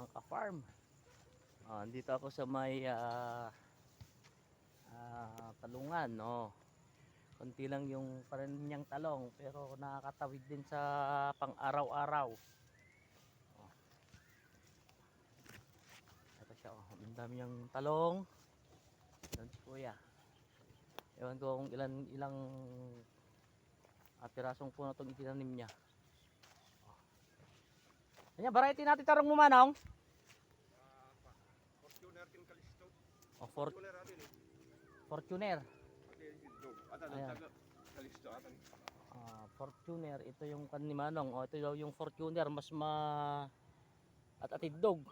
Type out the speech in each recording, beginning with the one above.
mga ka-farm. Ah, dito ako sa may ah, ah, talungan, no. Konti lang yung parang niyang talong pero nakakatawid din sa pang-araw-araw. Oh. Ito siya, oh. Ang dami niyang talong. Yan si Kuya. Ewan ko kung ilan ilang ah, pirasong puno itong itinanim niya. Kanya, variety natin tarong mo manong. Fortuner kin kalisto. O, for, Fortuner atin eh. Fortuner. Ayan. taga kalisto atan. Ah, Fortuner, ito yung kan ni Manong. O, ito daw yung Fortuner, mas ma... At atidog.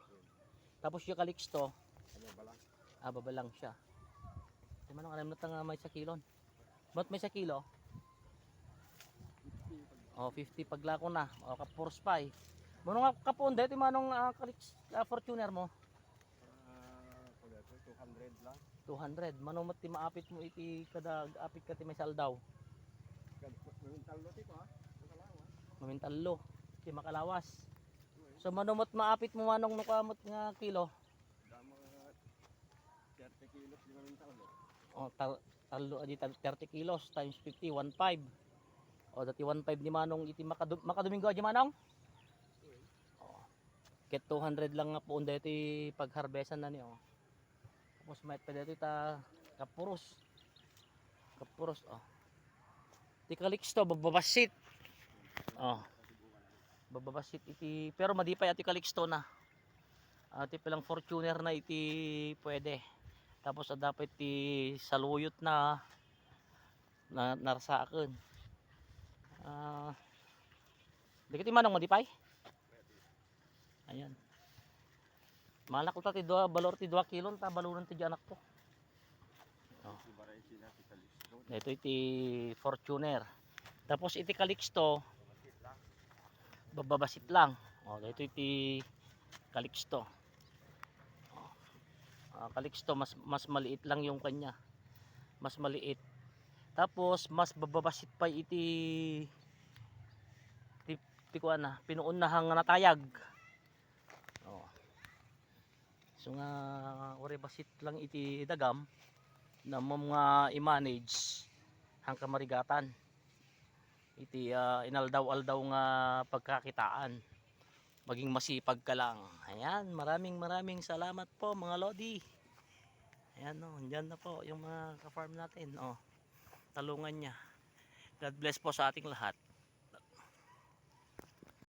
Tapos yung Calixto, Ano bala? ah, baba lang siya. Si Manong, alam na nga may sa kilon. Ba't may sa kilo? O, 50 paglako na. O, kapurs pa. Manong nga kapunda, ito yung Manong Calix, ah, Fortuner mo. Ito 200 lang. 200. Manong mati maapit mo iti kada apit ka ti may saldaw. Mental lo tipo ha. Nakalawa. Mamintallo. Ti makalawas. So manumot maapit mo manong nukamot nga kilo. Dama 30 kilos di mental lo. O tal talo adi tal- 30 kilos times 50 15. O dati 15 ni manong iti makadum makadomingo adi manong. O. Ket 200 lang nga po iti pagharbesan na ni o. Tapos may pa dito ta kapuros. Kapuros o. Ti kalix to bababasit. O. Bababasit iti pero madipay ati kalix to na. Ati palang Fortuner na iti pwede. Tapos dapat ti saluyot na na narasaaken. Ah. Dikit manong madipay. Ayan. Malak ko ta ti dua balor ti 2 kilo ta baluran ti anak ko. Kalisto. Ito iti Fortuner. Tapos iti Calixto bababasit lang. O, ito iti Calixto. O. Ah, Calixto mas mas maliit lang yung kanya. Mas maliit. Tapos mas bababasit pa iti ti, ti kuan na pinuon na hang natayag. O. So nga ore basit lang iti dagam na mga i-manage hanggang marigatan. Iti ah, inaldaw-aldaw nga pagkakitaan. Maging masipag ka lang. Ayan maraming maraming salamat po mga lodi. Ayan no dyan na po yung mga ka-farm natin oh, talungan niya. God bless po sa ating lahat